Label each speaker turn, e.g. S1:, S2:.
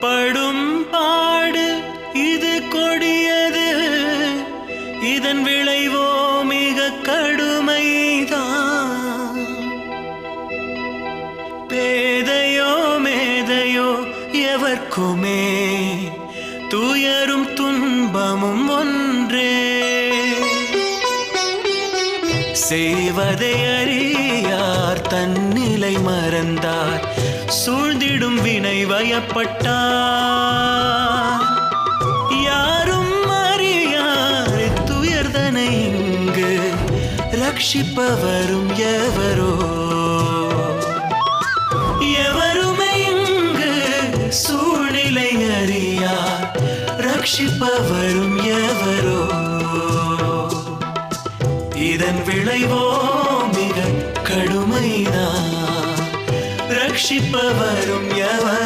S1: படும் பாடு இது கொடியது. இதன் விளைவோ மிக கடுமைதான். பேதையோ மேதையோ எவர்க்குமே துயரும் துன்பமும் ஒன்றே. செய்வதை அறியார் தன்னிலை மறந்தார். சூழ்ந்திடும் வினை வயப்பட்டார் யாரும் அறியாறு துயர்தனை இங்கு ரட்சிப்பவரும் எவரோ. எவருமே இங்கு சூழ்நிலை அறியார் ரட்சிப்பவரும் எவரோ. இதன் விளைவோ மிக கடுமைதான். ரட்சிப்பவரும் எவர்